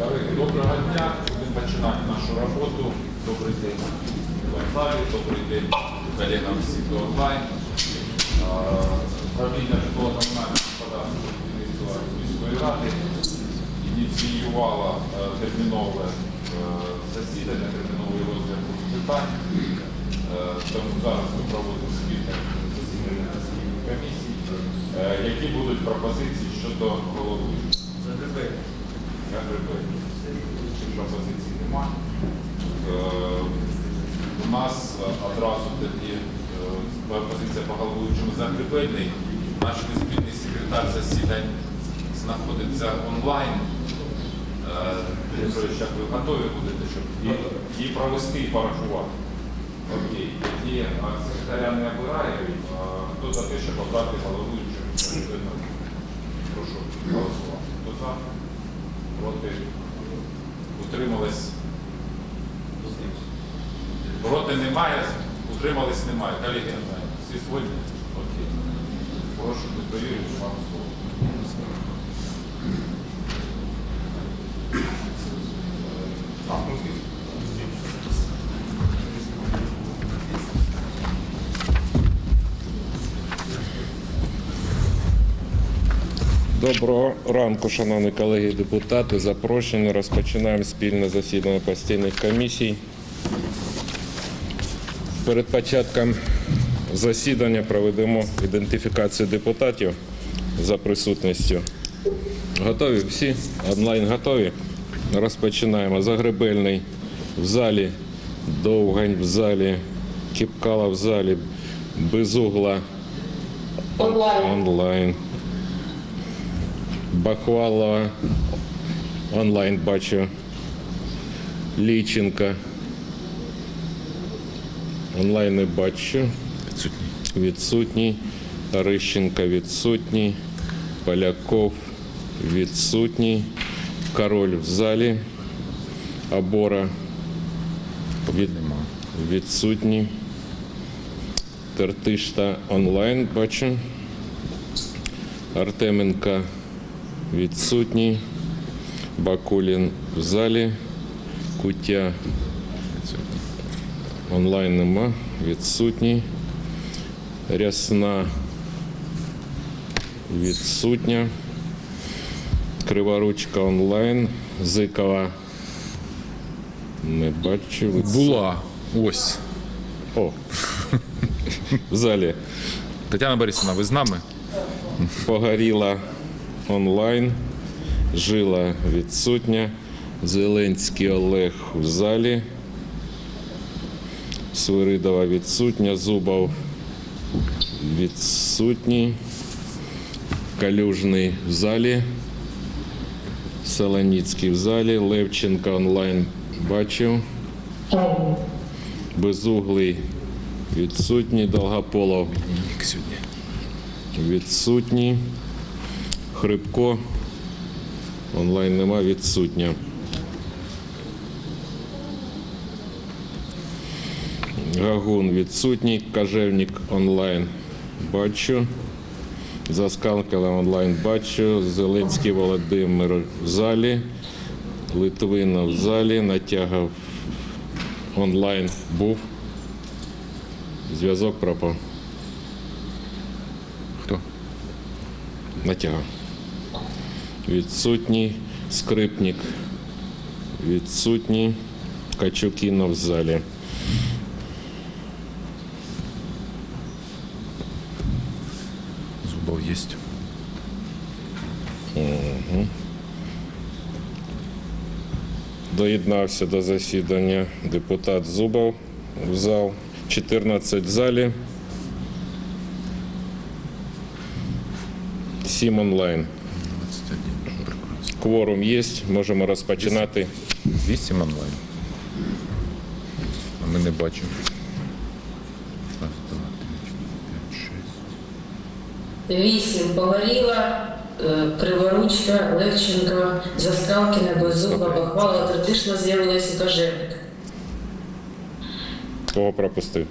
Доброго дня. Будемо починати нашу роботу. Добрий день в залі, добрий день колегам всіх до онлайн. А, Управління житлово-комунального господарства Вінницької міської ради ініціювала е, термінове е, засідання, терміновий розгляд питань. Е, Тому зараз ми проводимо спільне засідання комісій. Е, Які будуть пропозиції щодо головуючого? Я грибаю. Пропозицій нема. Е, У нас е, одразу тоді е, пропозиція по головуючому загребельний. Наш неспільний секретар засідань знаходиться онлайн. Е, як ви готові будете, щоб і- її провести і порахувати? Окей. Е, секретаря не обирають. Е, Хто за те, щоб обрати головуючого? Прошу голосувати. Хто за? Проти? Утримались? Проти немає, утримались немає. Колеги, всі сьогодні? Окей. Прошу довірити вам слово. Доброго ранку, шановні колеги депутати. Запрошені. Розпочинаємо спільне засідання постійних комісій. Перед початком засідання проведемо ідентифікацію депутатів за присутністю. Готові всі? Онлайн готові? Розпочинаємо. Загребельний в залі, Довгань в залі, Кіпкала в залі, Безугла Онлайн. онлайн. Бахвалова онлайн бачу. Ліченка. Онлайн не бачу. Відсутній. Відсутній. Рищенка відсутній. Поляков відсутній. Король в залі. Абора від... відсутній. Тертишта онлайн бачу. Артеменка відсутній. Бакулін в залі. Куття онлайн нема. Відсутній. Рясна відсутня. Криворучка онлайн. Зикова не бачу. Була. Ось. О. В залі. Тетяна Борисівна, ви з нами? Погоріла онлайн, жила відсутня. Зеленський Олег в залі. Свиридова відсутня. Зубов відсутній. Калюжний в залі. Солоніцький в залі. Левченка онлайн бачив. Безуглий відсутній. Долгополов відсутній. Хрипко. Онлайн нема, відсутня. Гагун відсутній. Кажевник онлайн бачу. Заскалкала онлайн бачу. Зеленський Володимир в залі. Литвина в залі. Натягав онлайн був. Зв'язок пропав. Хто? Натягав. Відсутній. Скрипник. Відсутній. Качукіна в залі. Зубов є. Доєднався до засідання депутат Зубов в зал. 14 в залі. 7 онлайн. 21. Прекрасно. Кворум є, можемо розпочинати. 8 онлайн. А ми не бачимо. Раз, два, три, чотири, п'ять, шість. Вісім Погоріла, е, Криворучка, Левченко, Заскалкіна, Безугла, Бахвала, Третишна з'явилася і Кажевник. Кого пропустив?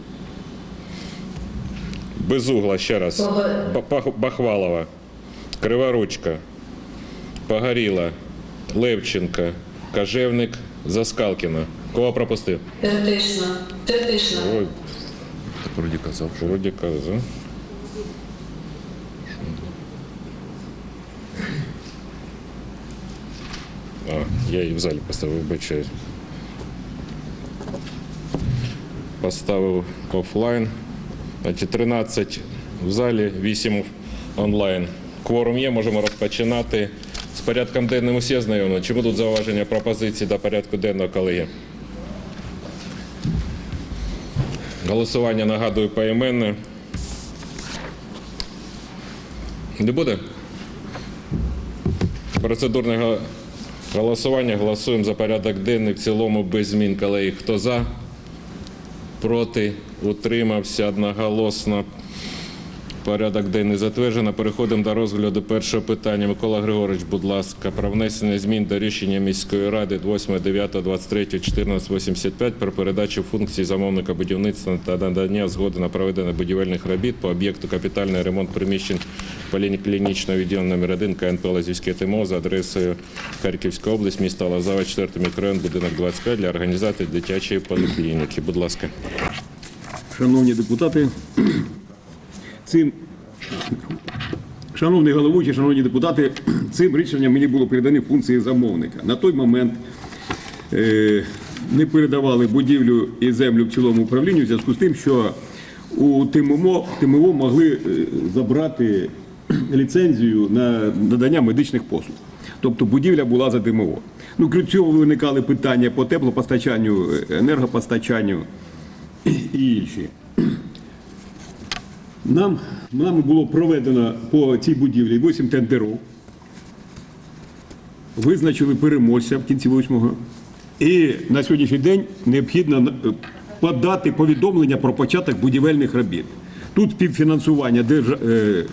Безугла ще раз. Бахвалова. Криворучка. Погоріла. Левченка. Кожевник, Заскалкіна. Кого пропустив? Тертишна. Тертишна. Ой, Так вроді казав, що вроді казав. А, я її в залі поставив, вибачаюсь. Поставив офлайн. Значить, 13 в залі, 8 онлайн. Кворум є, можемо розпочинати. З порядком денним усі ознайомлені. Чи будуть зауваження пропозиції до порядку денного, колеги? Голосування нагадую поіменне. Не буде? Процедурне голосування. Голосуємо за порядок денний в цілому без змін, колеги. Хто за? Проти? Утримався одноголосно. Порядок денний затверджено. Переходимо до розгляду першого питання. Микола Григорович, будь ласка, про внесення змін до рішення міської ради 8, 9, 23, 14, 85 про передачу функцій замовника будівництва та надання згоди на проведення будівельних робіт по об'єкту капітальний ремонт приміщень поліклінічного відділення номер 1 КНП Лазівське ТМО за адресою Харківська область, міста Лозава, 4 мікрорайон, будинок 25 для організації дитячої поліклініки. Будь ласка. Шановні депутати, цим шановний головуючий, шановні депутати, цим рішенням мені було передані функції замовника. На той момент е, не передавали будівлю і землю в цілому управлінню в зв'язку з тим, що у ТМО, ТМО могли е, забрати ліцензію на надання медичних послуг. Тобто будівля була за ТМО. Ну, крім цього, виникали питання по теплопостачанню, енергопостачанню і інші. Нам, нами було проведено по цій будівлі 8 тендерів. Визначили переможця в кінці восьмого. І на сьогоднішній день необхідно е, подати повідомлення про початок будівельних робіт. Тут співфінансування держ... е,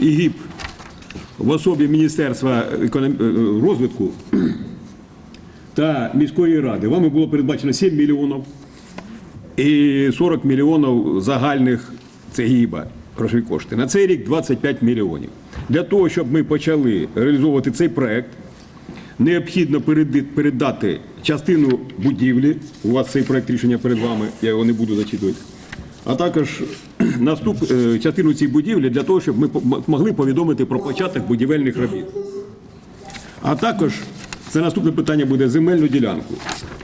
ІГІП в особі Міністерства е, розвитку та міської ради. Вами було передбачено 7 мільйонів і 40 мільйонів загальних це гіба грошові кошти. На цей рік 25 мільйонів. Для того, щоб ми почали реалізовувати цей проект, необхідно передати частину будівлі. У вас цей проект рішення перед вами, я його не буду зачитувати. А також наступ, е, частину цієї будівлі для того, щоб ми могли повідомити про початок будівельних робіт. А також це наступне питання буде земельну ділянку.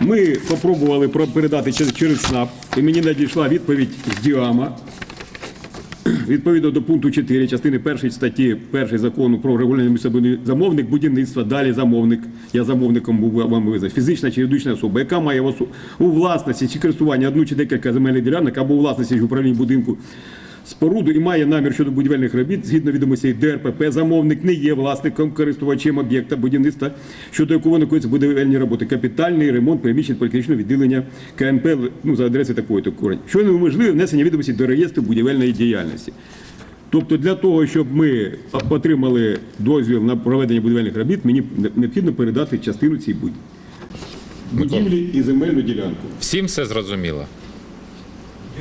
Ми спробували передати через, через СНАП, і мені надійшла відповідь з Діама. Відповідно до пункту 4 частини 1 статті 1 закону про регулювання містобудівництва, замовник будівництва, далі замовник, я замовником був вам визначений, фізична чи юридична особа, яка має у власності чи користуванні одну чи декілька земельних ділянок або у власності чи управлінні будинку споруду і має намір щодо будівельних робіт згідно відомостей ДРПП, замовник не є власником користувачем об'єкта будівництва, щодо якого виконуються будівельні роботи, капітальний ремонт приміщень поліклінічного відділення КНП ну, за адресою такої то корень. Що неможливо внесення відомості до реєстру будівельної діяльності. Тобто для того, щоб ми отримали дозвіл на проведення будівельних робіт, мені необхідно передати частину цієї будівлі. Будівлі і земельну ділянку. всім все зрозуміло.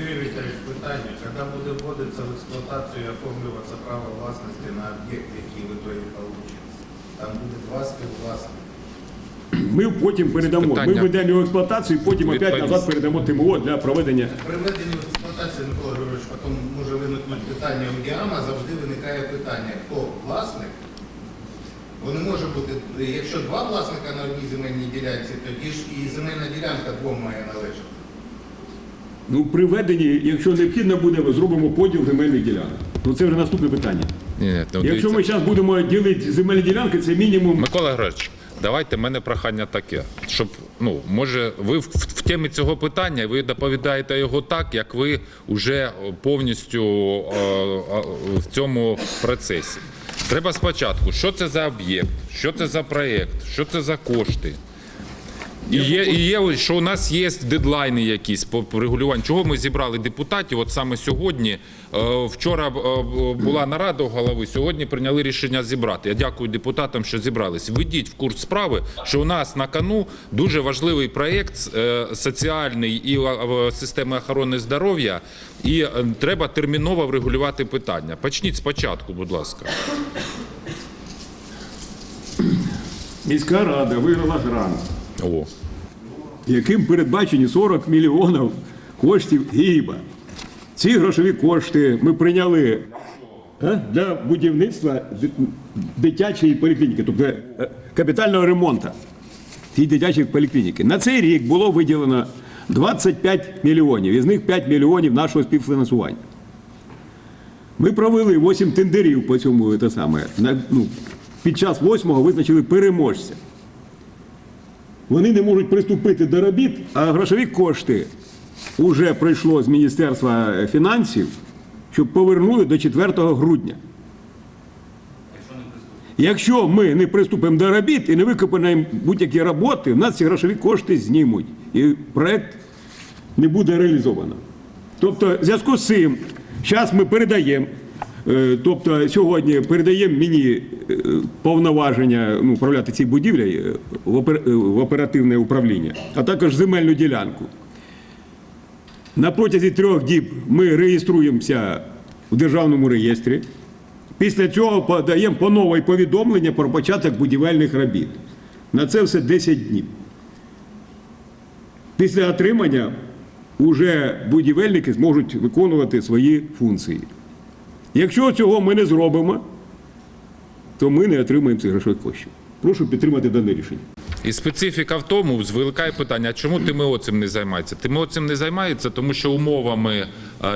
Юрий Викторович, питання, когда буде вводиться в експлуатацію і оформлюватися право власності на об'єкт, який ви то і? Там буде два співвласника. Ми потім передамо. Питання. Ми ведемо його в експлуатацію, потім опять назад передамо ТМО для проведення. При введенні в експлуатацію, Микола Григорович, потім може виникнути питання у Діама, завжди виникає питання, хто власник. Бо не може бути, якщо два власника на одній земельній ділянці, тоді ж і земельна ділянка двом має належати. Ну, при веденні, якщо необхідно буде, ми зробимо поділ земельних ділянок. Ну це вже наступне питання. Ні, ні, ну, Якщо дивіться. ми зараз будемо ділити земельні ділянки, це мінімум. Микола Григорович, давайте в мене прохання таке, щоб ну може ви в, в темі цього питання ви доповідаєте його так, як ви вже повністю е, е, в цьому процесі. Треба спочатку, що це за об'єкт, що це за проєкт, що це за кошти. І є, і є, що у нас є дедлайни якісь по регулюванню. Чого ми зібрали депутатів? От саме сьогодні. Е, вчора е, була нарада у голови, сьогодні прийняли рішення зібрати. Я дякую депутатам, що зібрались. Введіть в курс справи, що у нас на кону дуже важливий проєкт е, соціальний і системи охорони здоров'я, і треба терміново врегулювати питання. Почніть спочатку, будь ласка. міська рада виграла грант, О. яким передбачені 40 мільйонів коштів ГІБа. Ці грошові кошти ми прийняли для будівництва дитячої поліклініки, тобто е, капітального ремонту цієї дитячої поліклініки. На цей рік було виділено 25 мільйонів, із них 5 мільйонів нашого співфінансування. Ми провели 8 тендерів по цьому те саме. Ну, під час восьмого визначили переможця. Вони не можуть приступити до робіт, а грошові кошти вже прийшло з Міністерства фінансів, щоб повернули до 4 грудня. Якщо ми не приступимо до робіт і не виконуємо будь-які роботи, в нас ці грошові кошти знімуть. І проект не буде реалізовано. Тобто, в зв'язку з цим, зараз ми передаємо, е, тобто сьогодні передаємо мені е, повноваження ну, управляти цією будівлею е, в опер- е, в оперативне управління, а також земельну ділянку. На протязі трьох діб ми реєструємося в державному реєстрі. Після цього подаємо по нове повідомлення про початок будівельних робіт. На це все 10 днів. Після отримання уже будівельники зможуть виконувати свої функції. Якщо цього ми не зробимо, то ми не отримаємо цих грошових коштів. Прошу підтримати дане рішення. І специфіка в тому, звеликає питання, чому ТМО цим не займається? ТМО цим не займається, тому що умовами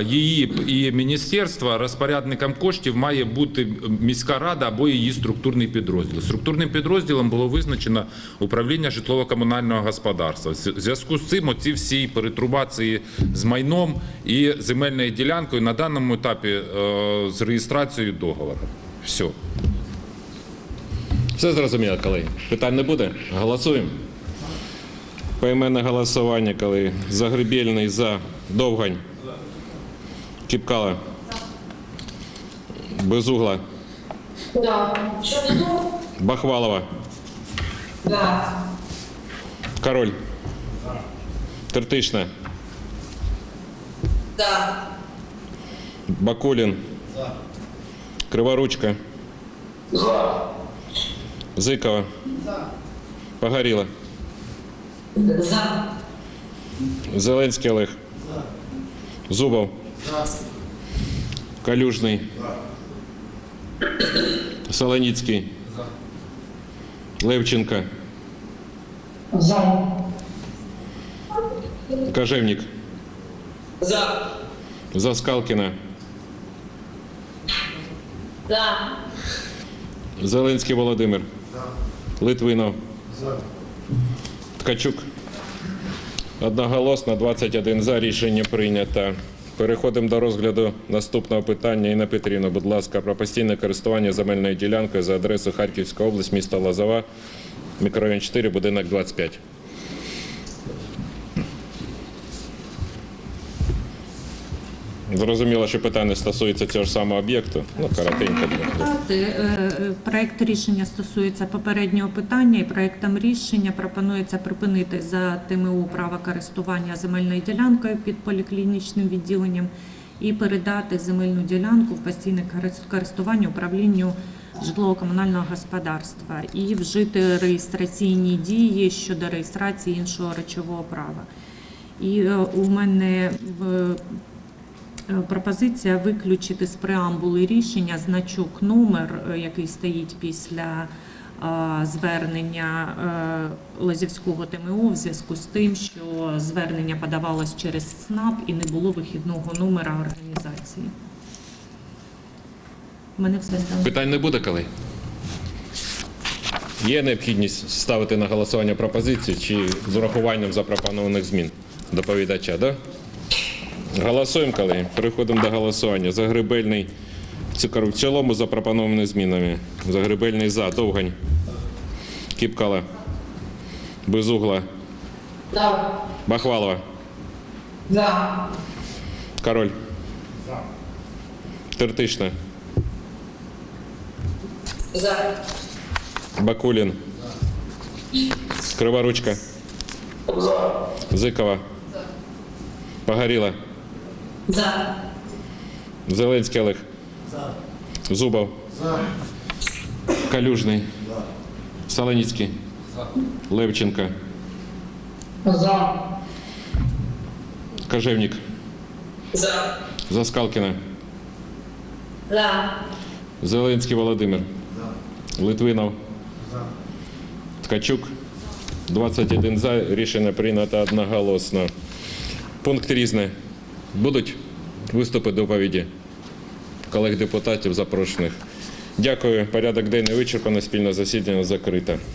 її і міністерства розпорядником коштів має бути міська рада або її структурний підрозділ. Структурним підрозділом було визначено управління житлово-комунального господарства. В зв'язку з цим оці всі перетрубації з майном і земельною ділянкою на даному етапі е, з реєстрацією договору. Все. Все зрозуміло, колеги. Питань не буде? Голосуємо. Поіменне голосування, колеги. Загребельний за. Довгань. Кіпкала. Безугла. Да. Що не Бахвалова. Да. Король. Тертишна. Да. Бакулін. Криворучка. Зикова. Погоріла. За. Зеленський Олег. Зубов. Калюжний. Солоніцький. Левченко. За. Кожевник. За. Заскалкіна. За. Зеленський Володимир. Литвинов. Ткачук. Одноголосно 21 за. Рішення прийнято. Переходимо до розгляду наступного питання. Інна Петрівна, будь ласка, про постійне користування земельною ділянкою за адресою Харківська область, місто Лазова, мікрорайон 4, будинок 25. Зрозуміло, що питання стосується цього ж самого об'єкту. Ну, коротенько. Е, е, Проект рішення стосується попереднього питання, і проектом рішення пропонується припинити за ТМУ право користування земельною ділянкою під поліклінічним відділенням і передати земельну ділянку в постійне користування управлінню житлово-комунального господарства і вжити реєстраційні дії щодо реєстрації іншого речового права. І е, у мене Пропозиція виключити з преамбули рішення значок номер, е, який стоїть після е, звернення е, Лозівського ТМО в зв'язку з тим, що звернення подавалось через СНАП і не було вихідного номера організації. Мене все стало. Питань не буде, коли? Є необхідність ставити на голосування пропозиції чи з урахуванням запропонованих змін доповідача, да? Голосуємо, колеги. Переходимо до голосування. Загребельний в цілому запропонованими змінами. Загребельний за. Довгань. Кіпкала. Безугла. Да. Бахвалова. За. Король. Тертишна. За. Бакулін. Криворучка. Зикова. Погоріла. За. Зеленський Олег. За. Зубов. Калюжний. Саленіцький. Левченка. За. Кожевник. За. Заскалкіна. За. Зеленський Володимир. Литвинов. За. Ткачук. 21 за. Рішення прийнято одноголосно. Пункт різне. Будуть виступи доповіді колег депутатів запрошених. Дякую. Порядок денний вичерпано. Спільне засідання закрите.